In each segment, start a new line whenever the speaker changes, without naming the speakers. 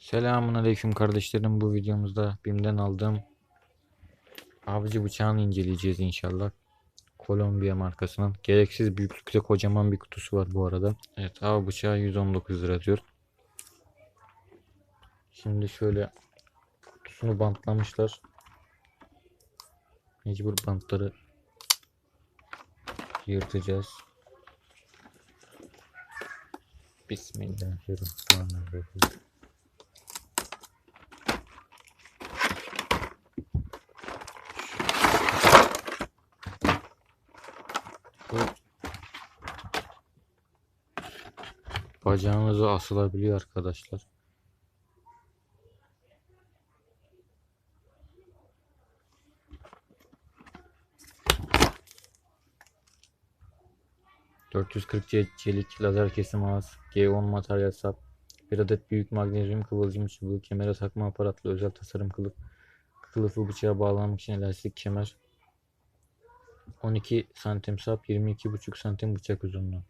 Selamun aleyküm kardeşlerim. Bu videomuzda BİM'den aldığım avcı bıçağını inceleyeceğiz inşallah. Kolombiya markasının. Gereksiz büyüklükte kocaman bir kutusu var bu arada. Evet av bıçağı 119 lira diyor. Şimdi şöyle kutusunu bantlamışlar. Mecbur bantları yırtacağız. Bismillahirrahmanirrahim. Bu bacağınıza asılabiliyor arkadaşlar. ...440 ce- çelik lazer kesim ağız, G10 materyal sap, bir adet büyük magnezyum kıvılcım çubuğu, kemere takma aparatlı özel tasarım kılıf, kılıfı bıçağa bağlamak için elastik kemer, 12 santim sap 22,5 santim bıçak uzunluğu.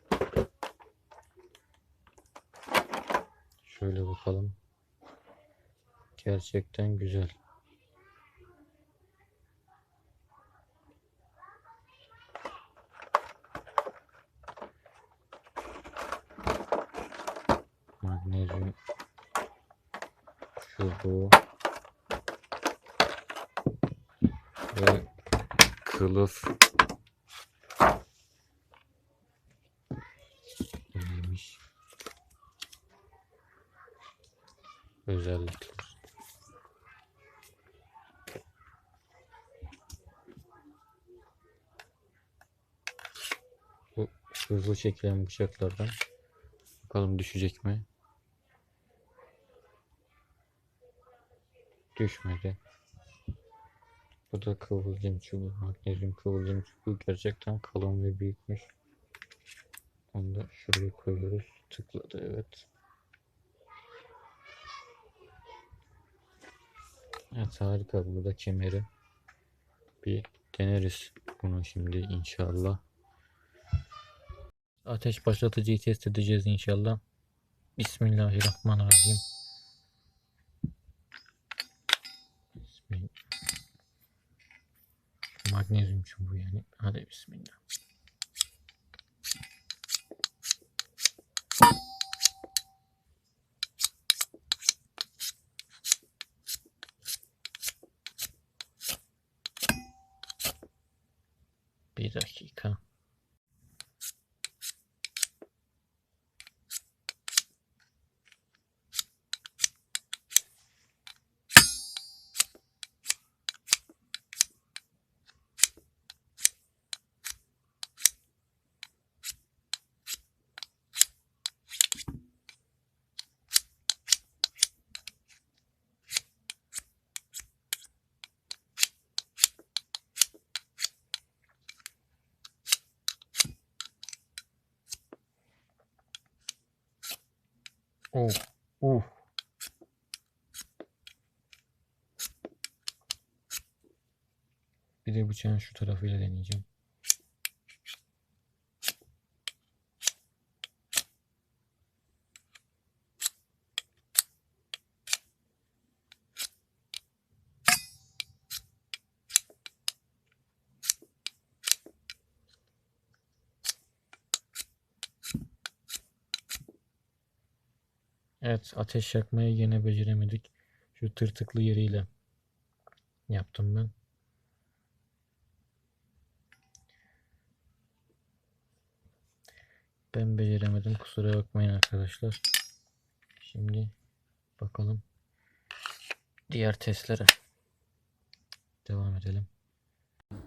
Şöyle bakalım. Gerçekten güzel. Magnezyum çubuğu ve kılıf özellikler bu hızlı çekilen bıçaklardan bakalım düşecek mi düşmedi bu da kıvılcım çubuğu. Magnezyum kıvılcım çubuğu gerçekten kalın ve büyükmüş. Onu da şuraya koyuyoruz. Tıkladı evet. Evet harika. Burada kemeri bir deneriz bunu şimdi inşallah. Ateş başlatıcıyı test edeceğiz inşallah. Bismillahirrahmanirrahim. Bismillah. Magnezyum çubuğu yani. Hadi bismillah. Bir dakika. Oh, uh. Bir de bıçağın şu tarafıyla deneyeceğim. Evet ateş yakmayı yine beceremedik. Şu tırtıklı yeriyle yaptım ben. Ben beceremedim kusura bakmayın arkadaşlar. Şimdi bakalım diğer testlere. Devam edelim.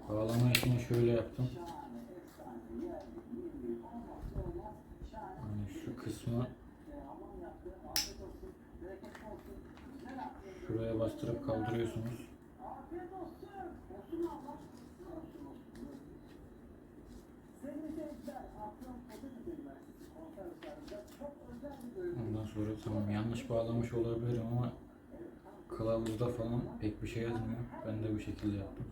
Bağlama işini şöyle yaptım. Yani şu kısmı Şuraya bastırıp kaldırıyorsunuz. Ondan sonra tamam yanlış bağlamış olabilirim ama kılavuzda falan pek bir şey yazmıyor. Ben de bu şekilde yaptım.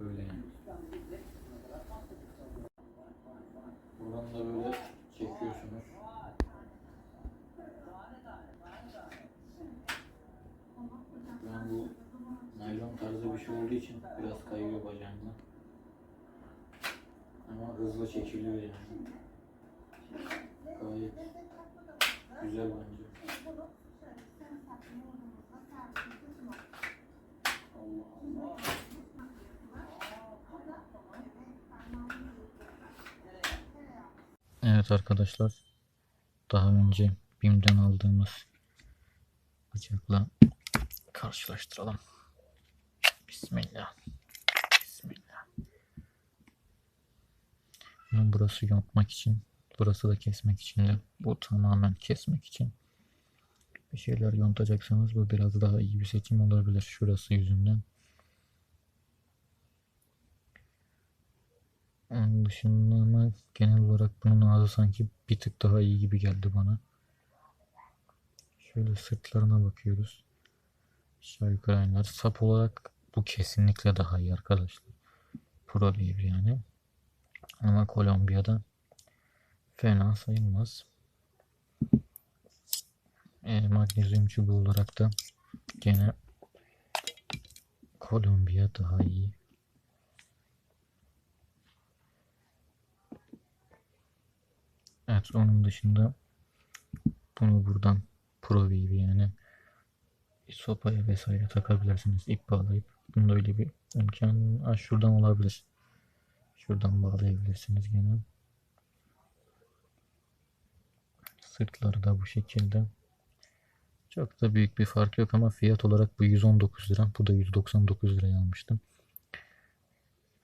Böyle yani. Buradan da böyle çekiyorsunuz. Bir şey olduğu için biraz kayıyor bacağımda. Ama hızlı çekiliyor yani. Gayet güzel bence. Evet arkadaşlar. Daha önce BİM'den aldığımız bıçakla karşılaştıralım. Bismillah. Bismillah. Bunun burası yontmak için, burası da kesmek için de bu tamamen kesmek için. Bir şeyler yontacaksanız bu biraz daha iyi bir seçim olabilir şurası yüzünden. Onun dışında ama genel olarak bunun ağzı sanki bir tık daha iyi gibi geldi bana. Şöyle sırtlarına bakıyoruz. Aşağı yukarı aynılar. Sap olarak bu kesinlikle daha iyi arkadaşlar. Pro bir yani. Ama Kolombiya'da fena sayılmaz. E, magnezyum çubuğu olarak da gene Kolombiya daha iyi. Evet onun dışında bunu buradan Pro gibi yani sopaya vesaire takabilirsiniz ip bağlayıp bunda öyle bir imkan ha, şuradan olabilir. Şuradan bağlayabilirsiniz gene. Sırtları da bu şekilde. Çok da büyük bir fark yok ama fiyat olarak bu 119 lira bu da 199 liraya almıştım.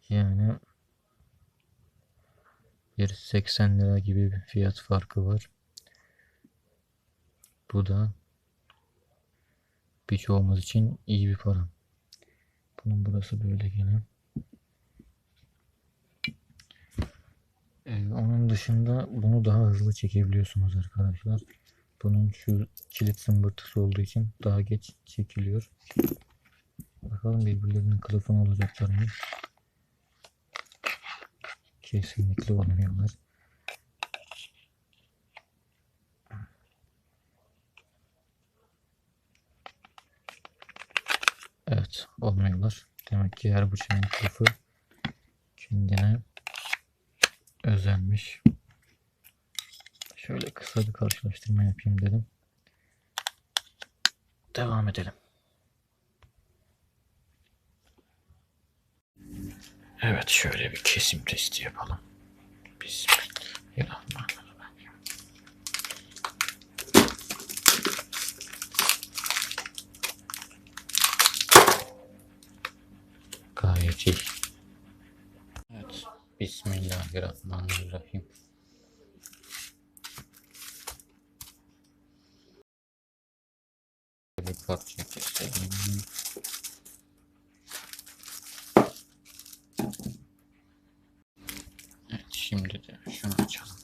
Yani bir 80 lira gibi bir fiyat farkı var. Bu da birçoğumuz için iyi bir para. Bunun burası böyle gene. Ee, onun dışında bunu daha hızlı çekebiliyorsunuz arkadaşlar. Bunun şu kilit zımbırtısı olduğu için daha geç çekiliyor. Bakalım birbirlerinin kılıfını olacaklar mı? Kesinlikle olmuyorlar. Evet olmuyorlar. Demek ki her bıçağın kılıfı kendine özenmiş. Şöyle kısa bir karşılaştırma yapayım dedim. Devam edelim. Evet şöyle bir kesim testi yapalım. Bismillahirrahmanirrahim. Bir parça keselim. Evet, şimdi de şunu açalım.